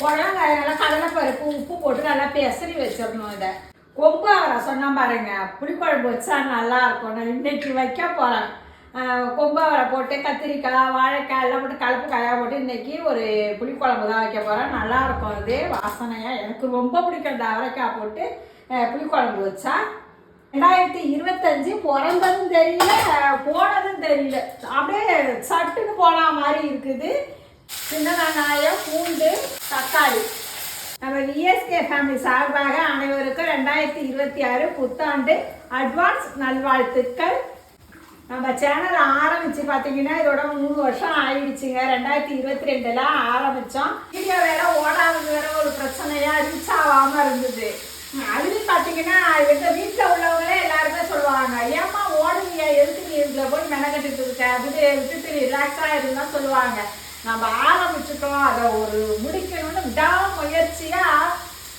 புடலங்காய நல்லா கடலைப்பருப்பு உப்பு போட்டு நல்லா பெசரி வச்சிடணும் இதை. கொம்பு அவரை சொன்னால் பாருங்க புளிக்குழம்பு வச்சா நல்லா இருக்கும். நான் இன்னைக்கு வைக்க போகிறேன் கொம்பு அவரை போட்டு கத்திரிக்காய் வாழைக்காய் எல்லாம் போட்டு கலப்பு காயாக போட்டு இன்னைக்கு ஒரு புளிக்குழம்பு தான் வைக்க போகிறேன் நல்லா இருக்கும் அது. வாசனையாக எனக்கு ரொம்ப பிடிக்கும் இந்த அவரைக்காய் போட்டு புளிக்குழம்பு வச்சா. ரெண்டாயிரத்தி இருபத்தஞ்சு பிறந்ததும் தெரியல போனதும் தெரியல. அப்படியே சட்டுன்னு போன மாதிரி இருக்குது. சின்ன வெங்காயம் பூண்டு தக்காளி. நம்ம விஎஸ்கே ஃபேமிலி சார்பாக அனைவருக்கும் ரெண்டாயிரத்தி இருபத்தி ஆறு புத்தாண்டு அட்வான்ஸ் நல்வாழ்த்துக்கள். நம்ம சேனல் ஆரம்பிச்சு பார்த்தீங்கன்னா இதோட மூணு வருஷம் ஆயிடுச்சுங்க. ரெண்டாயிரத்தி இருபத்தி ரெண்டுல ஆரம்பித்தோம் வீடியோ வேற ஓடாதது வேற ஒரு பிரச்சனையா ரீச் ஆகாமல் இருந்தது. அதுலேயும் பார்த்தீங்கன்னா எங்கள் வீட்டில் உள்ளவங்களே எல்லாருமே சொல்லுவாங்க ஏம்மா ஓடுவீங்க எதுக்கு நீ இதில் போய் மெனக்கட்டுட்டு இருக்க? விட்டு விட்டுட்டு ரிலாக்ஸாக இருந்தால் சொல்லுவாங்க. நம்ம ஆரம்பிச்சிட்டோம். அதை ஒரு முடிக்கணும்னு விடாமுயற்சியாக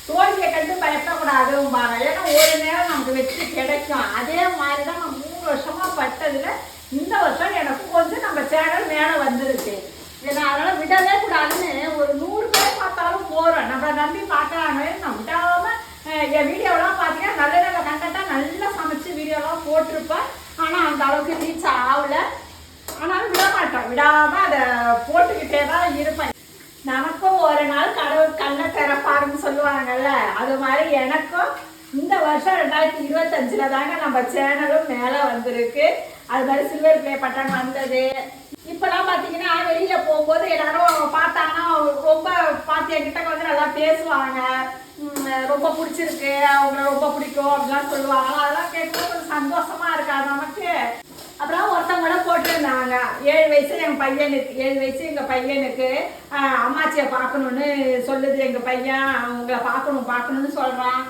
தோல்வியை கண்டு பயப்படக்கூடாதும்பாங்க. ஏன்னா ஒரு நேரம் நமக்கு வெற்றி கிடைக்கும். அதே மாதிரி தான் நான் மூணு வருஷமா பட்டதுல இந்த வருஷம் எனக்கு கொஞ்சம் நம்ம சேனல் மேலே வந்துருச்சு ஏன்னா அதனால விடவே கூடாதுன்னு ஒரு நூறு பேர் பார்த்தாலும் போகிறோம் நம்ம நம்பி பார்க்கறாங்க நான் விடாம என் வீடியோலாம் பார்த்தீங்கன்னா நல்ல நல்ல கண்டென்ட்டாக நல்லா சமைச்சு வீடியோலாம் போட்டிருப்பேன். ஆனால் அந்த அளவுக்கு ரீச் ஆகலை. ஆனாலும் விட மாட்டோம் விடாம போட்டுக்கிட்டே தான் இருப்பேன். நமக்கும் ஒரு நாள் கடவுள் கண்ணை திறப்பாருன்னு சொல்லுவாங்கல்ல அது மாதிரி எனக்கும் இந்த வருஷம் ரெண்டாயிரத்தி இருபத்தஞ்சில் தாங்க நம்ம சேனலும் மேலே வந்திருக்கு. அது மாதிரி சில்வர் பிளே பட்டன் வந்தது. இப்போலாம் பார்த்தீங்கன்னா வெளியில போகும்போது எல்லாரும் பார்த்தாங்கன்னா ரொம்ப பார்த்து என்கிட்ட வந்து நல்லா பேசுவாங்க. ரொம்ப பிடிச்சிருக்கு அவங்கள ரொம்ப பிடிக்கும் அப்படிலாம் சொல்லுவாங்க. அதெல்லாம் கேட்கும்போது கொஞ்சம் சந்தோஷமா இருக்கா நமக்கு. போட்டிருந்தாங்க ஏழு வயசு எங்கள் பையனுக்கு ஏழு வயசு எங்கள் பையனுக்கு அம்மாச்சியை பார்க்கணுன்னு சொல்லுது எங்கள் பையன். உங்களை பார்க்கணும் பார்க்கணுன்னு சொல்கிறான்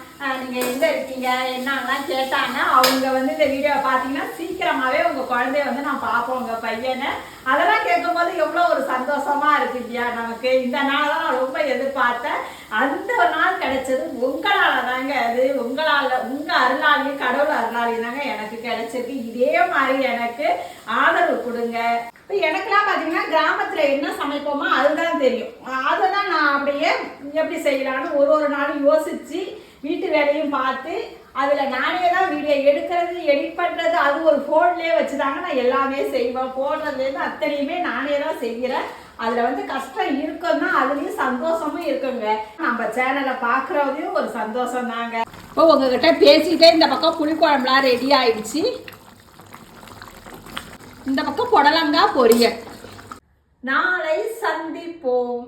நீங்கள் எங்கே இருக்கீங்க? என்னலாம் கேட்டாங்க அவங்க வந்து இந்த வீடியோ பார்த்தீங்கன்னா சீக்கிரமாகவே உங்கள் குழந்தைய வந்து நான் பார்ப்போம் உங்கள் பையனை. அதெல்லாம் கேட்கும்போது எவ்வளோ ஒரு சந்தோஷமா இருக்கு இல்லையா நமக்கு. இந்த நாள் தான் ரொம்ப பார்த்தேன் அந்த ஒரு நாள் கிடைச்சது உங்களால் தாங்க அது. உங்களால உங்கள் அருளாளியும் கடவுள் அருளாளியும் தாங்க எனக்கு கிடைச்சது இதே மாதிரி எனக்கு ஆதரவு கொடுங்க. இப்போ எனக்கெல்லாம் பார்த்தீங்கன்னா கிராமத்தில் என்ன சமைப்போமோ அதுதான் தெரியும். அதை தான் நான் அப்படியே எப்படி செய்யலான்னு ஒரு ஒரு நாளும் யோசித்து வீட்டு வேலையும் பார்த்து அதில் நானே தான் வீடியோ எடுக்கிறது எடிட் பண்ணுறது அது ஒரு ஃபோன்லேயே வச்சு தாங்க நான் எல்லாமே செய்வேன். போடுறதுலேருந்து அத்தனையுமே நானே தான் செய்கிறேன் அதில் வந்து கஷ்டம் இருக்குன்னா அதுலேயும் சந்தோஷமும் இருக்குங்க. நம்ம சேனலை பார்க்குறதையும் ஒரு சந்தோஷம் தாங்க இப்போ உங்ககிட்ட பேசிக்கிட்டே இந்த பக்கம் புளிக்குழம்புலாம் ரெடி ஆயிடுச்சு. இந்த பக்கம் புடலங்காய் பொரியல் நாளை சந்திப்போம்.